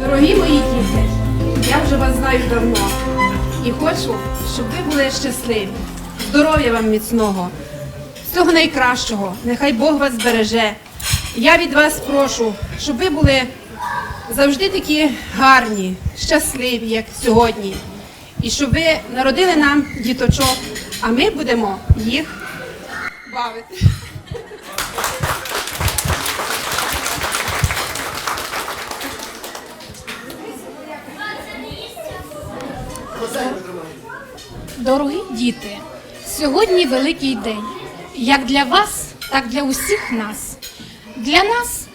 Дорогі мої діти, я вже вас знаю давно і хочу, щоб ви були щасливі. Здоров'я вам міцного, всього найкращого. Нехай Бог вас збереже. Я від вас прошу, щоб ви були завжди такі гарні, щасливі, як сьогодні. І щоб ви народили нам діточок, а ми будемо їх бавити. Дорогі діти, сьогодні великий день, як для вас, так для усіх нас. Для нас,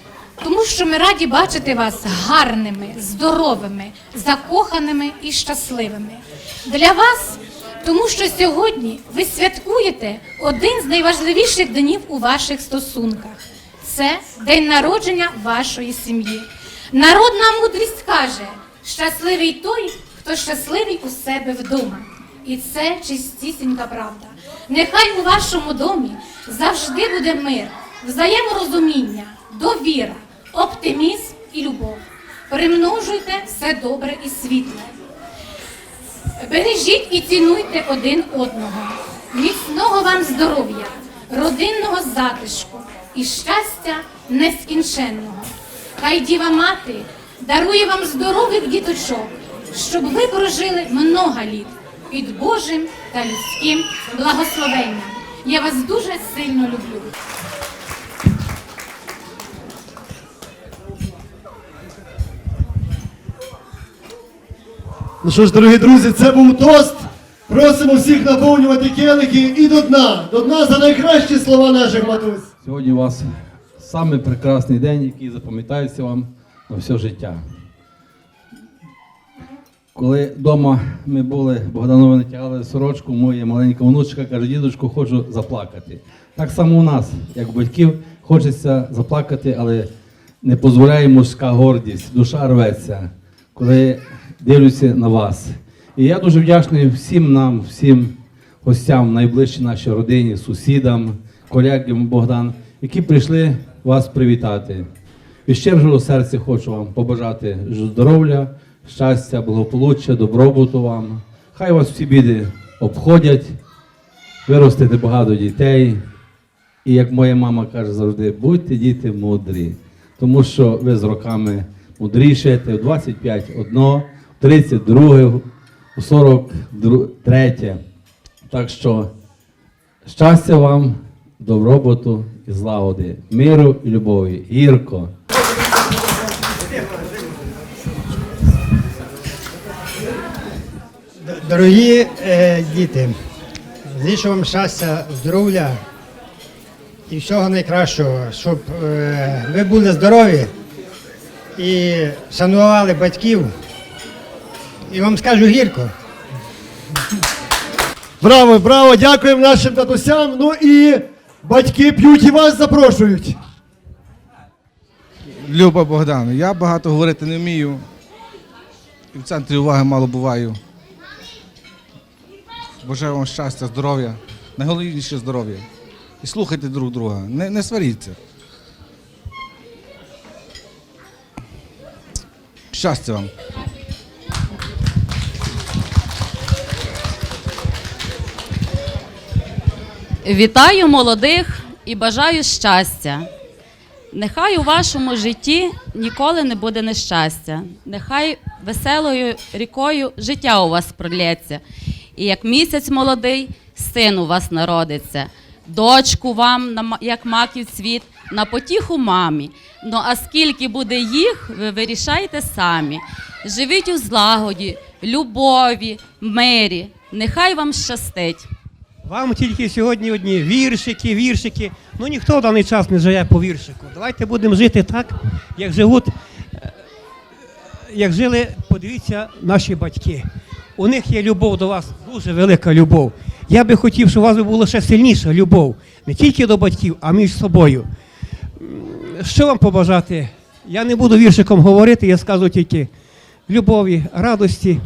тому що ми раді бачити вас гарними, здоровими, закоханими і щасливими. Для вас, тому що сьогодні ви святкуєте один з найважливіших днів у ваших стосунках. Це день народження вашої сім'ї. Народна мудрість каже: щасливий той, хто щасливий у себе вдома. І це чистісінька правда. Нехай у вашому домі завжди буде мир, взаєморозуміння, довіра, оптимізм і любов. Примножуйте все добре і світле. Бережіть і цінуйте один одного. Міцного вам здоров'я, родинного затишку і щастя нескінченного. Хай Діва Мати дарує вам здорових діточок, щоб ви прожили много літ під Божим та людським благословенням. Я вас дуже сильно люблю. Ну що ж, дорогі друзі, це був тост. Просимо всіх наповнювати келихи і до дна. До дна за найкращі слова наших матусь. Сьогодні у вас самий прекрасний день, який запам'ятається вам на все життя. Коли вдома ми були, Богданови натягали сорочку, моя маленька внучка каже, дідочку, хочу заплакати. Так само у нас, як батьків, хочеться заплакати, але не дозволяє мужська гордість, душа рветься, коли дивлюся на вас. І я дуже вдячний всім нам, всім гостям, найближчій нашій родині, сусідам, колегам Богдан, які прийшли вас привітати. Від щирого серця хочу вам побажати здоров'я, щастя, благополуччя, добробуту вам. Хай вас всі біди обходять, виростете багато дітей. І як моя мама каже завжди, будьте діти мудрі, тому що ви з роками мудрішаєте, в 25 одно, в 30 друге, у 40 дру- третє. Так що щастя вам, добробуту і злагоди, миру і любові. Гірко. Дорогі е, діти, зичу вам щастя, здоров'я і всього найкращого, щоб е, ви були здорові і шанували батьків. І вам скажу гірко. Браво, браво, дякуємо нашим татусям. Ну і батьки п'ють і вас запрошують. Люба Богдану, я багато говорити не вмію. І в центрі уваги мало буваю. Бажаю вам щастя, здоров'я. Найголовніше здоров'я. І слухайте друг друга. Не, не сваріться. Щастя вам. Вітаю молодих і бажаю щастя. Нехай у вашому житті ніколи не буде нещастя. Нехай веселою рікою життя у вас пролється. І як місяць молодий, син у вас народиться. Дочку вам, як маків цвіт, на потіху мамі. Ну а скільки буде їх, ви вирішайте самі. Живіть у злагоді, любові, мирі. Нехай вам щастить. Вам тільки сьогодні одні віршики, віршики. Ну ніхто в даний час не живе по віршику. Давайте будемо жити так, як живуть, е, як жили, подивіться, наші батьки. У них є любов до вас, дуже велика любов. Я би хотів, щоб у вас була ще сильніша любов, не тільки до батьків, а між собою. Що вам побажати? Я не буду віршиком говорити, я скажу тільки любові, радості,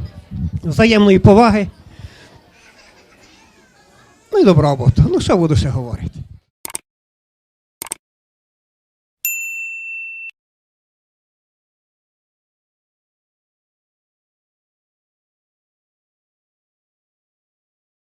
взаємної поваги. Ну і добробуту. Ну що буду ще говорити?